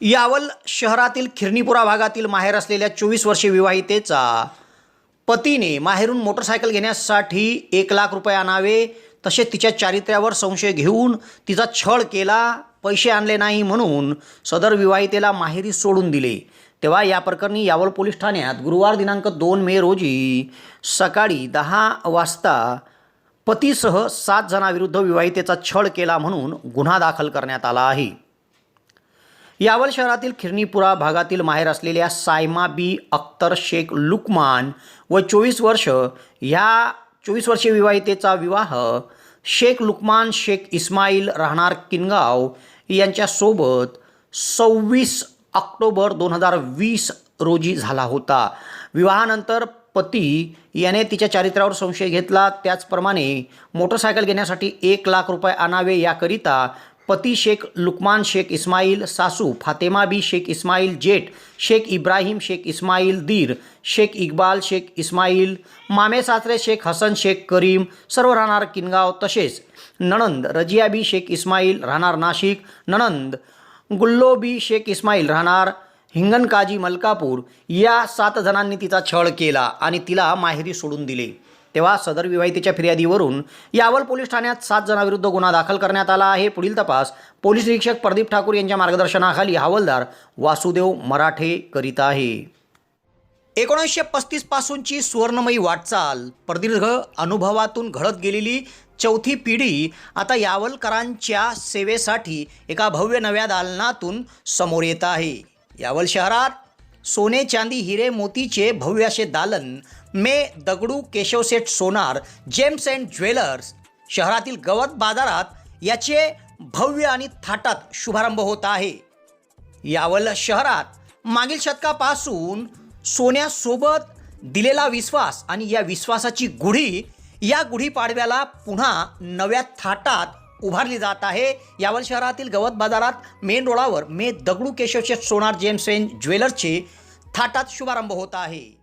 यावल शहरातील खिरणीपुरा भागातील माहेर असलेल्या चोवीस वर्षीय विवाहितेचा पतीने माहेरून मोटरसायकल घेण्यासाठी एक लाख रुपये आणावे तसे तिच्या चारित्र्यावर संशय घेऊन तिचा छळ केला पैसे आणले नाही म्हणून सदर विवाहितेला माहेरी सोडून दिले. तेव्हा या प्रकरणी यावल पोलीस ठाण्यात गुरुवार दिनांक दोन मे रोजी सकाळी दहा वाजता पतीसह सात जणांविरुद्ध विवाहितेचा छळ केला म्हणून गुन्हा दाखल करण्यात आला आहे. यावल शहरातील खिरणीपुरा भागातील माहेर असलेल्या सायमा बी अख्तर शेख लुकमान व चोवीस वर्ष ह्या चोवीस वर्षीय विवाहितेचा विवाह शेख लुकमान शेख इस्माईल राहणार किनगाव यांच्यासोबत सव्वीस ऑक्टोबर दोन हजार वीस रोजी झाला होता. विवाहानंतर पती याने तिच्या चारित्र्यावर संशय घेतला. त्याचप्रमाणे मोटरसायकल घेण्यासाठी एक लाख रुपये आणावे याकरिता पती शेख लुकमान शेख इस्माईल सासू फातेमा बी शेख इस्माईल जेठ शेख इब्राहिम शेख इस्माईल दीर शेख इक्बाल शेख इस्माईल मामे सासरे शेख हसन शेख करीम सर्व राहणार किनगाव तसेच नणंद रजिया बी शेख इस्माईल राहणार नाशिक नणंद गुल्लो बी शेख इस्माईल राहणार हिंगणकाजी मलकापूर या सात जणांनी तिचा छळ केला आणि तिला माहेरी सोडून दिले. तेव्हा सदर विवाहितेच्या फिर्यादीवरून यावल पोलीस ठाण्यात सात जणांविरुद्ध गुन्हा दाखल करण्यात आला आहे. पुढील तपास पोलीस निरीक्षक प्रदीप ठाकूर यांच्या मार्गदर्शनाखाली हवालदार वासुदेव मराठे करीत आहे. एकोणीसशे पस्तीस पासूनची सुवर्णमयी वाटचाल प्रदीर्घ अनुभवातून घडत गेलेली चौथी पिढी आता यावलकरांच्या सेवेसाठी एका भव्य नव्या दालनातून समोर येत आहे. यावल शहरात सोने चांदी हिरे मोतीचे भव्य असे दालन मे Dagdu Keshavseth Sonar gems and jewellers शहरातील गवत बाजारात याचे भव्य आणि थाटात शुभारंभ होत आहे. यावल शहरात मागील शतकापासून सोन्यासोबत दिलेला विश्वास आणि या विश्वासाची गुढी या गुढीपाडव्याला पुन्हा नव्या थाटात उभारली जात आहे. यावल शहरातील गवत बाजारात मेन रोडावर मे दगडू केशवचे सोनार जेम्स एन ज्वेलर्सचे थाटात शुभारंभ होत आहे.